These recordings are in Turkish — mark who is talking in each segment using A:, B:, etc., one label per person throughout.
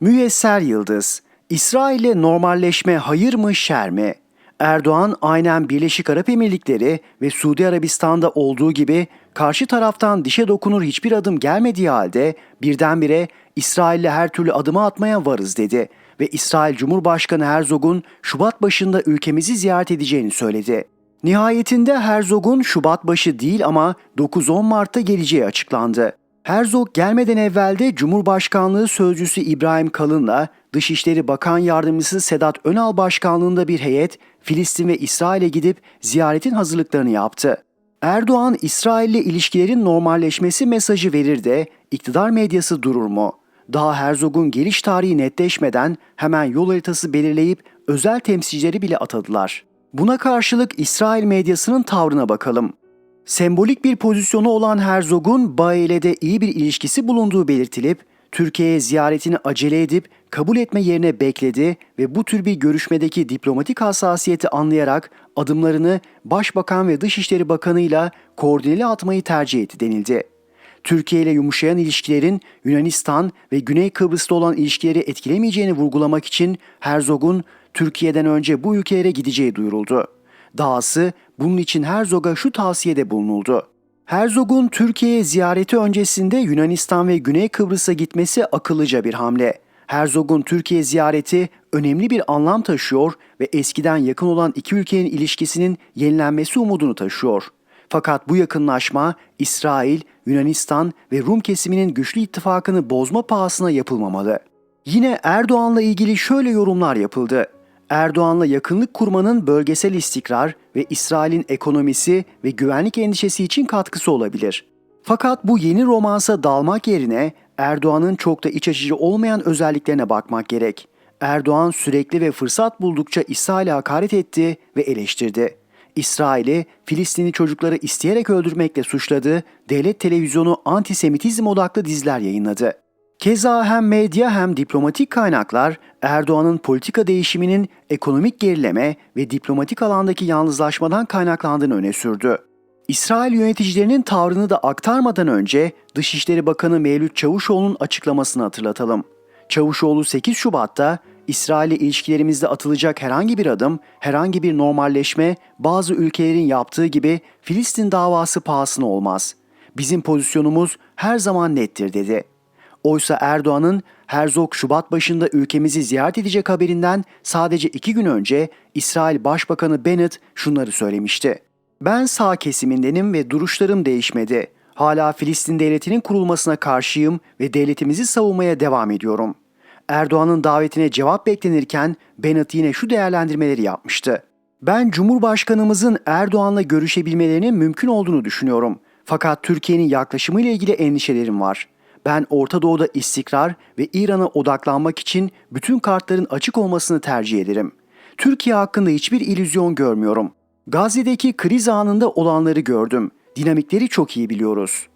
A: Müyesser Yıldız, İsrail'le normalleşme hayır mı şer mi? Erdoğan aynen Birleşik Arap Emirlikleri ve Suudi Arabistan'da olduğu gibi karşı taraftan dişe dokunur hiçbir adım gelmediği halde birdenbire İsrail'le her türlü adımı atmaya varız dedi ve İsrail Cumhurbaşkanı Herzog'un Şubat başında ülkemizi ziyaret edeceğini söyledi. Nihayetinde Herzog'un Şubat başı değil ama 9-10 Mart'ta geleceği açıklandı. Herzog gelmeden evvel de Cumhurbaşkanlığı Sözcüsü İbrahim Kalın'la Dışişleri Bakan Yardımcısı Sedat Önal Başkanlığında bir heyet Filistin ve İsrail'e gidip ziyaretin hazırlıklarını yaptı. Erdoğan, İsrail'le ilişkilerin normalleşmesi mesajı verir de iktidar medyası durur mu? Daha Herzog'un geliş tarihi netleşmeden hemen yol haritası belirleyip özel temsilcileri bile atadılar. Buna karşılık İsrail medyasının tavrına bakalım. Sembolik bir pozisyonu olan Herzog'un Bae ile de iyi bir ilişkisi bulunduğu belirtilip Türkiye'ye ziyaretini acele edip kabul etme yerine bekledi ve bu tür bir görüşmedeki diplomatik hassasiyeti anlayarak adımlarını Başbakan ve Dışişleri Bakanı ile koordineli atmayı tercih etti denildi. Türkiye ile yumuşayan ilişkilerin Yunanistan ve Güney Kıbrıs'ta olan ilişkileri etkilemeyeceğini vurgulamak için Herzog'un Türkiye'den önce bu ülkelere gideceği duyuruldu. Dahası bunun için Herzog'a şu tavsiyede bulunuldu. Herzog'un Türkiye'ye ziyareti öncesinde Yunanistan ve Güney Kıbrıs'a gitmesi akıllıca bir hamle. Herzog'un Türkiye ziyareti önemli bir anlam taşıyor ve eskiden yakın olan iki ülkenin ilişkisinin yenilenmesi umudunu taşıyor. Fakat bu yakınlaşma İsrail, Yunanistan ve Rum kesiminin güçlü ittifakını bozma pahasına yapılmamalı. Yine Erdoğan'la ilgili şöyle yorumlar yapıldı. Erdoğan'la yakınlık kurmanın bölgesel istikrar ve İsrail'in ekonomisi ve güvenlik endişesi için katkısı olabilir. Fakat bu yeni romansa dalmak yerine Erdoğan'ın çok da iç açıcı olmayan özelliklerine bakmak gerek. Erdoğan sürekli ve fırsat buldukça İsrail'e hakaret etti ve eleştirdi. İsrail'i Filistinli çocukları isteyerek öldürmekle suçladı, devlet televizyonu antisemitizm odaklı diziler yayınladı. Keza hem medya hem diplomatik kaynaklar Erdoğan'ın politika değişiminin ekonomik gerileme ve diplomatik alandaki yalnızlaşmadan kaynaklandığını öne sürdü. İsrail yöneticilerinin tavrını da aktarmadan önce Dışişleri Bakanı Mevlüt Çavuşoğlu'nun açıklamasını hatırlatalım. Çavuşoğlu 8 Şubat'ta İsrail ile ilişkilerimizde atılacak herhangi bir adım, herhangi bir normalleşme bazı ülkelerin yaptığı gibi Filistin davası pahasına olmaz. Bizim pozisyonumuz her zaman nettir dedi. Oysa Erdoğan'ın Herzog Şubat başında ülkemizi ziyaret edecek haberinden sadece iki gün önce İsrail Başbakanı Bennett şunları söylemişti. Ben sağ kesimindenim ve duruşlarım değişmedi. Hala Filistin devletinin kurulmasına karşıyım ve devletimizi savunmaya devam ediyorum. Erdoğan'ın davetine cevap beklenirken Bennett yine şu değerlendirmeleri yapmıştı. Ben Cumhurbaşkanımızın Erdoğan'la görüşebilmelerinin mümkün olduğunu düşünüyorum. Fakat Türkiye'nin yaklaşımı ile ilgili endişelerim var. Ben Orta Doğu'da istikrar ve İran'a odaklanmak için bütün kartların açık olmasını tercih ederim. Türkiye hakkında hiçbir illüzyon görmüyorum. Gazze'deki kriz anında olanları gördüm. Dinamikleri çok iyi biliyoruz.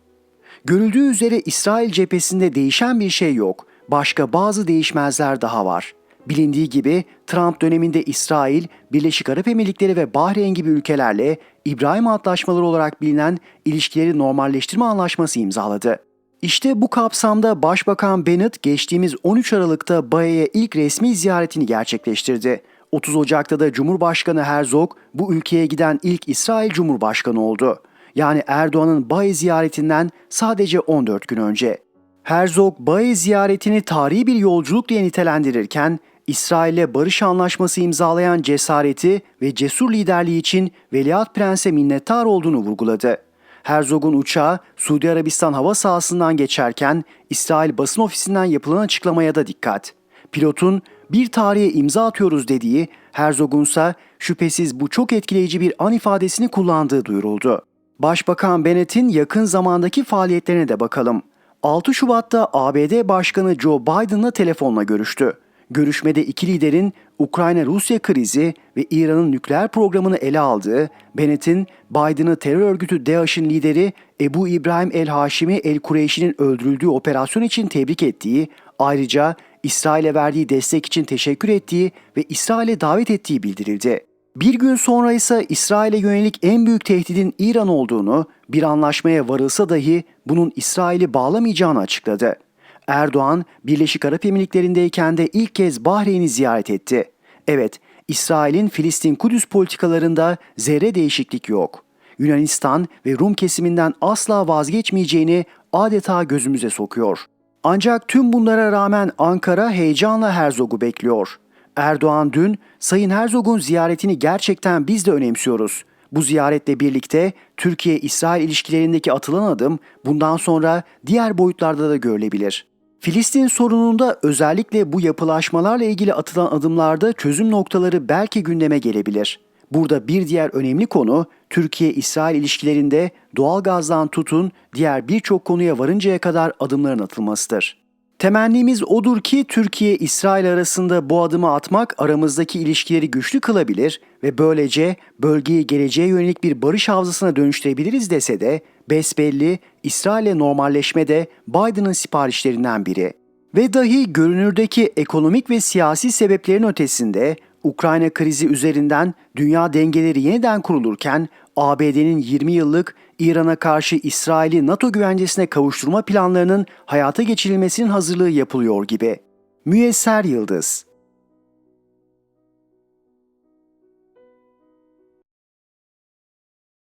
A: Görüldüğü üzere İsrail cephesinde değişen bir şey yok. Başka bazı değişmezler daha var. Bilindiği gibi Trump döneminde İsrail, Birleşik Arap Emirlikleri ve Bahreyn gibi ülkelerle İbrahim Antlaşmaları olarak bilinen ilişkileri normalleştirme anlaşması imzaladı. İşte bu kapsamda Başbakan Bennett geçtiğimiz 13 Aralık'ta Baye'ye ilk resmi ziyaretini gerçekleştirdi. 30 Ocak'ta da Cumhurbaşkanı Herzog bu ülkeye giden ilk İsrail Cumhurbaşkanı oldu. Yani Erdoğan'ın Baye ziyaretinden sadece 14 gün önce. Herzog Baye ziyaretini tarihi bir yolculuk diye nitelendirirken İsrail'le barış anlaşması imzalayan cesareti ve cesur liderliği için Veliaht Prens'e minnettar olduğunu vurguladı. Herzog'un uçağı Suudi Arabistan hava sahasından geçerken İsrail basın ofisinden yapılan açıklamaya da dikkat. Pilotun bir tarihe imza atıyoruz dediği, Herzog'un ise şüphesiz bu çok etkileyici bir an ifadesini kullandığı duyuruldu. Başbakan Bennett'in yakın zamandaki faaliyetlerine de bakalım. 6 Şubat'ta ABD Başkanı Joe Biden'la telefonla görüştü. Görüşmede iki liderin Ukrayna-Rusya krizi ve İran'ın nükleer programını ele aldığı, Bennett'in Biden'ı terör örgütü DAEŞ'in lideri Ebu İbrahim el-Haşimi el-Kureyşi'nin öldürüldüğü operasyon için tebrik ettiği, ayrıca İsrail'e verdiği destek için teşekkür ettiği ve İsrail'e davet ettiği bildirildi. Bir gün sonra ise İsrail'e yönelik en büyük tehdidin İran olduğunu, bir anlaşmaya varılsa dahi bunun İsrail'i bağlamayacağını açıkladı. Erdoğan, Birleşik Arap Emirlikleri'ndeyken de ilk kez Bahreyn'i ziyaret etti. Evet, İsrail'in Filistin-Kudüs politikalarında zerre değişiklik yok. Yunanistan ve Rum kesiminden asla vazgeçmeyeceğini adeta gözümüze sokuyor. Ancak tüm bunlara rağmen Ankara heyecanla Herzog'u bekliyor. Erdoğan dün, Sayın Herzog'un ziyaretini gerçekten biz de önemsiyoruz. Bu ziyaretle birlikte Türkiye-İsrail ilişkilerindeki atılan adım bundan sonra diğer boyutlarda da görülebilir. Filistin sorununda özellikle bu yapılaşmalarla ilgili atılan adımlarda çözüm noktaları belki gündeme gelebilir. Burada bir diğer önemli konu Türkiye-İsrail ilişkilerinde doğal gazdan tutun diğer birçok konuya varıncaya kadar adımların atılmasıdır. Temennimiz odur ki Türkiye-İsrail arasında bu adımı atmak aramızdaki ilişkileri güçlü kılabilir ve böylece bölgeyi geleceğe yönelik bir barış havzasına dönüştürebiliriz dese de besbelli İsrail'le normalleşme de Biden'ın siparişlerinden biri. Ve dahi görünürdeki ekonomik ve siyasi sebeplerin ötesinde Ukrayna krizi üzerinden dünya dengeleri yeniden kurulurken ABD'nin 20 yıllık İran'a karşı İsrail'i NATO güvencesine kavuşturma planlarının hayata geçirilmesinin hazırlığı yapılıyor gibi. Müyesser Yıldız